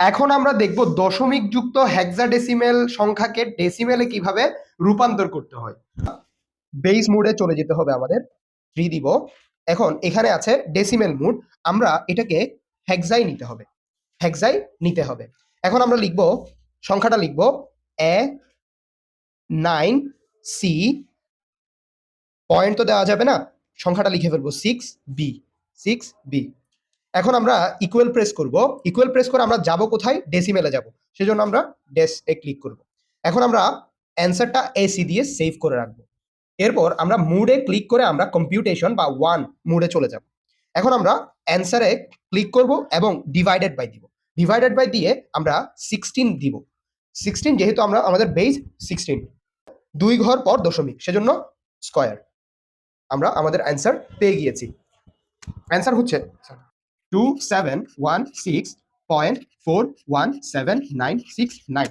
এখন আমরা দেখব দশমিক যুক্ত হেক্সাডেসিমেল সংখ্যাকে ডেসিমেলে কীভাবে রূপান্তর করতে হয়। বেস মোডে চলে যেতে হবে আমাদের থ্রি দিব। এখন এখানে আছে ডেসিমেল মোড আমরা এটাকে হেক্সাই নিতে হবে হেক্সাই নিতে হবে। এখন আমরা লিখব, সংখ্যাটা লিখব এ নাইন সি পয়েন্ট তো দেওয়া যাবে না, সংখ্যাটা লিখে ফেলব সিক্স বি সিক্স বি এখন আমরা ইকুয়াল প্রেস করব। ইকুয়াল প্রেস করে আমরা যাব কোথায়? ডেসিমেলে যাব। সেজন্য আমরা ডেস এ ক্লিক করব। এখন আমরা অ্যান্সারটা এসি দিয়ে সেভ করে রাখব। এরপর আমরা মুডে ক্লিক করে আমরা কম্পিউটেশন বা ওয়ান মুডে চলে যাব। এখন আমরা অ্যান্সারে ক্লিক করব এবং ডিভাইডেড বাই দিব। ডিভাইডেড বাই দিয়ে আমরা সিক্সটিন দিব। সিক্সটিন যেহেতু আমরা, আমাদের বেস সিক্সটিন দুই ঘর পর দশমিক, সেজন্য স্কয়ার আমরা আমাদের অ্যান্সার পেয়ে গিয়েছি। অ্যান্সার হচ্ছে two seven one six point four one seven nine six nine